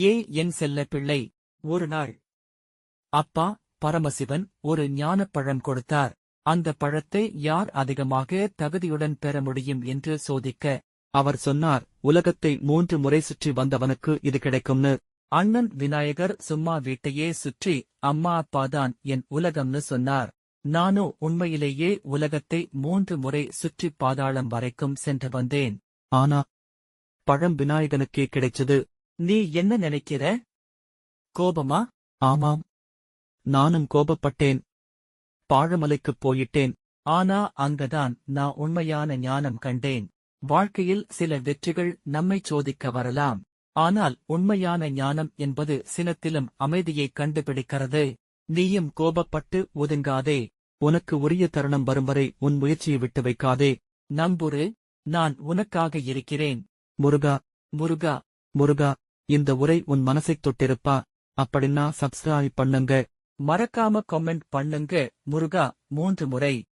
ஏ என் செல்ல பிள்ளை ஒரு நாள். அப்பா பரமசிவன் ஒரு ஞானப்பழம் கொடுத்தார். அந்த பழத்தை யார் அதிகமாக தகுதியுடன் பெற முடியும் என்று சோதிக்க அவர் சொன்னார் உலகத்தை மூன்று முறை சுற்றி வந்தவனுக்கு இது கிடைக்கும்னு. அண்ணன் விநாயகர் சும்மா வீட்டையே சுற்றி அம்மா அப்பாதான் என் உலகம்னு சொன்னார். நானோ உண்மையிலேயே உலகத்தை மூன்று முறை சுற்றி பாதாளம் வரைக்கும் சென்று வந்தேன். ஆனா பழம் விநாயகனுக்கே கிடைச்சது. நீ என்ன நினைக்கிற? கோபமா? ஆமாம். நானும் கோபப்பட்டேன். பாழமலைக்குப் போயிட்டேன். ஆனா அங்கதான் நான் உண்மையான ஞானம் கண்டேன். வாழ்க்கையில் சில வெற்றிகள் நம்மை சோதிக்க வரலாம். ஆனால் உண்மையான ஞானம் என்பது சினத்திலும் அமைதியைக் கண்டுபிடிக்கிறது. நீயும் கோபப்பட்டு ஒதுங்காதே. உனக்கு உரிய தருணம் வரும் வரை உன் முயற்சியை விட்டு வைக்காதே. நம்புரு நான் உனக்காக இருக்கிறேன். முருகா. முருகா. முருகா. இந்த உரை உன் மனசைத் தொட்டிருப்பா. அப்படின்னா சப்ஸ்கிரைப் பண்ணுங்க. மறக்காம கமெண்ட் பண்ணுங்க. முருகா மூன்று முறை.